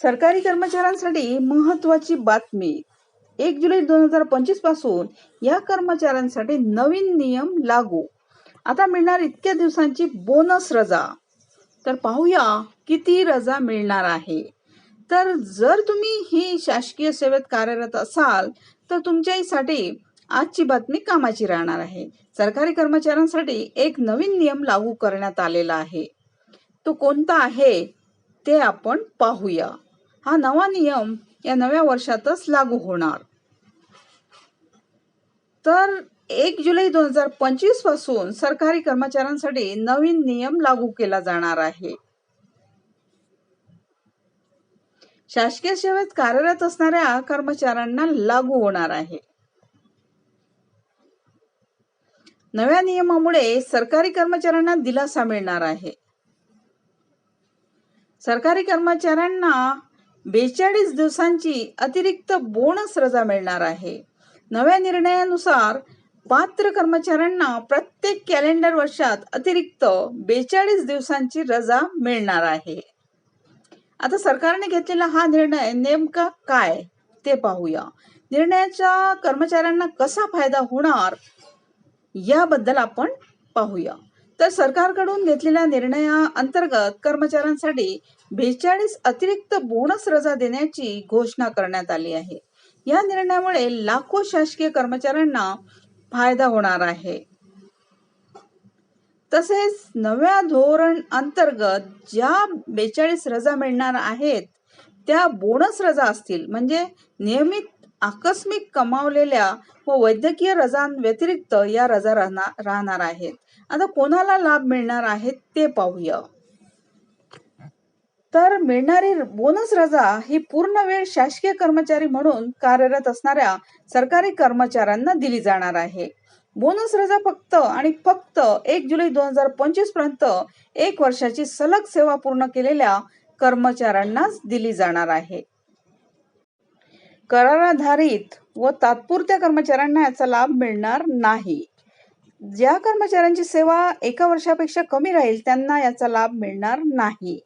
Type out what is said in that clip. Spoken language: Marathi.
सरकारी कर्मचाऱ्यांसाठी महत्त्वाची बातमी. एक जुलै दोन हजार पंचवीसपासून या कर्मचाऱ्यांसाठी नवीन नियम लागू. आता मिळणार इतक्या दिवसांची बोनस रजा. तर पाहूया किती रजा मिळणार आहे. तर जर तुम्ही ही शासकीय सेवेत कार्यरत असाल तर तुमच्यासाठी आजची बातमी कामाची राहणार आहे. सरकारी कर्मचाऱ्यांसाठी एक नवीन नियम लागू करण्यात आलेला आहे. तो कोणता आहे? ते आपण पाहूया. हा नवा नियम या नव्या वर्षातच लागू होणार. तर एक जुलै दोन हजार पंचवीसपासून सरकारी कर्मचाऱ्यांसाठी नवीन नियम लागू केला जाणार आहे. शासकीय सेवेत कार्यरत असणाऱ्या कर्मचाऱ्यांना लागू होणार आहे. नव्या नियमामुळे सरकारी कर्मचाऱ्यांना दिलासा मिळणार आहे. सरकारी कर्मचाऱ्यांना बेचाळीस दिवसांची अतिरिक्त बोनस रजा मिळणार आहे. नव्या निर्णयानुसार पात्र कर्मचाऱ्यांना प्रत्येक कॅलेंडर वर्षात अतिरिक्त बेचाळीस दिवसांची रजा मिळणार आहे. आता सरकारने घेतलेला हा निर्णय नेमका काय ते पाहूया. निर्णयाचा कर्मचाऱ्यांना कसा फायदा होणार याबद्दल आपण पाहूया. तर सरकारकडून घेतलेल्या निर्णया अंतर्गत कर्मचाऱ्यांसाठी बेचाळीस अतिरिक्त बोनस रजा देण्याची घोषणा करण्यात आली आहे. या निर्णयामुळे लाखो शासकीय कर्मचाऱ्यांना फायदा होणार आहे. तसेच नव्या धोरण अंतर्गत ज्या बेचाळीस रजा मिळणार आहेत त्या बोनस रजा असतील म्हणजे नियमित आकस्मिक कमावलेल्या व वैद्यकीय रजांव्यतिरिक्त या रजा राहणार राहणार आहेत. आता कोणाला लाभ मिळणार आहेत ते पाहूया. तर मिळणारी बोनस रजा ही पूर्ण वेळ शासकीय कर्मचारी म्हणून कार्यरत असणाऱ्या सरकारी कर्मचाऱ्यांना दिली जाणार आहे. बोनस रजा फक्त आणि फक्त एक जुलै दोन हजार पंचवीसपर्यंत एक वर्षाची सलग सेवा पूर्ण केलेल्या कर्मचाऱ्यांनाच दिली जाणार आहे. कराराधारित व तात्पुरत्या कर्मचाऱ्यांना याचा लाभ मिळणार नाही. ज्या कर्मचाऱ्यांची सेवा एका वर्षापेक्षा कमी राहील त्यांना याचा लाभ मिळणार नाही.